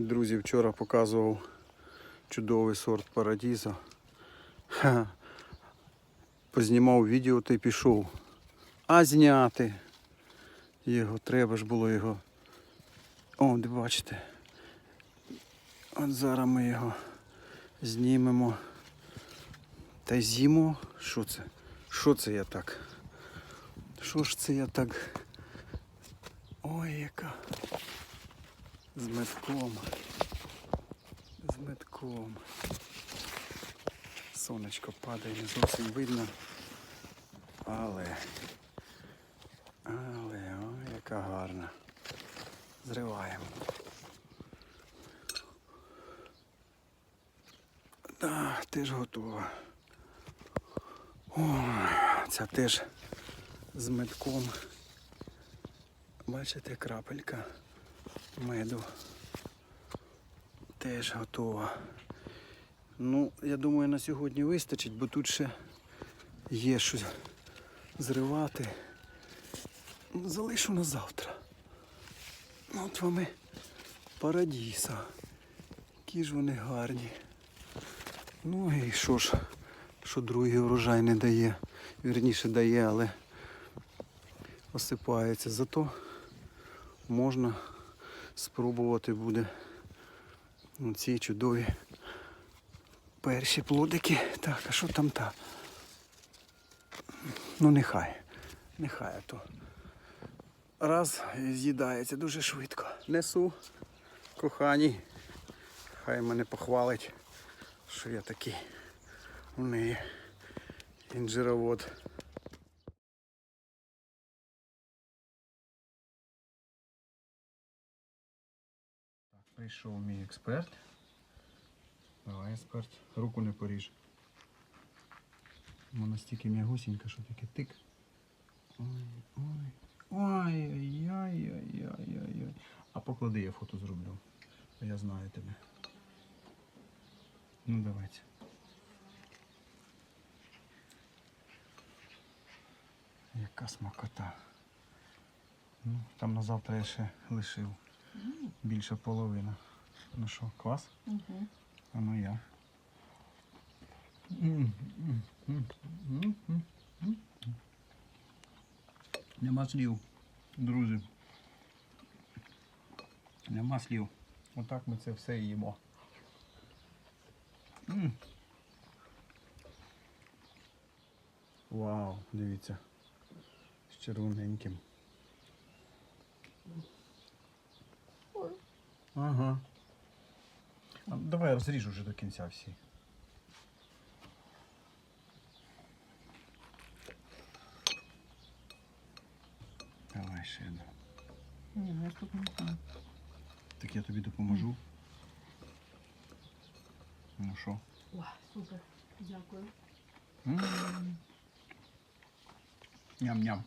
Друзі, вчора показував чудовий сорт парадіза. Познімав відео та й пішов. А зняти його, треба ж було його. О, бачите. От зараз ми його знімемо. Та й з'їмо. Що це? Що це я так? Що ж це я так? Ой, яка. З метком. З метком. Сонечко падає, не зовсім видно. Але. Але, ой, яка гарна. Зриваємо. Так, теж готова. Ой, ця теж з метком. Бачите, крапелька меду. Теж готова. Ну, я думаю, на сьогодні вистачить, бо тут ще є щось зривати. Ну, Залишу на завтра. Ну, От вам і парадіса. Які ж вони гарні. Ну і що ж, що другий урожай не дає. Вірніше дає, але осипається. Зато можна спробувати буде ці чудові перші плодики. Так, а що там та? Ну нехай. Нехай то. Раз з'їдається дуже швидко. Несу, кохані. Хай мене похвалить, що я такий у неї інжировод. Прийшов мій експерт. Давай, експерт, руку не поріж. Вона стільки м'ягусінька, що таке тик. Ой, ой. Ой, ой, ой, ой, ой, ой, ой. А поклади я фото зроблю. Я знаю тебе. Ну давайте. Яка смакота. Ну, там на завтра я ще лишив. Більше половина. Ну що, клас? Угу. А ну я. Нема слів, друзі. Нема слів. Отак ми це все їмо. М. Вау, дивіться. З червоненьким. Ага. Давай розріжу вже до кінця всі. Давай ще одну. Ні, ну я ж тут не знаю. Так я тобі допоможу. Ну що? О, супер. Дякую. Ням-ням.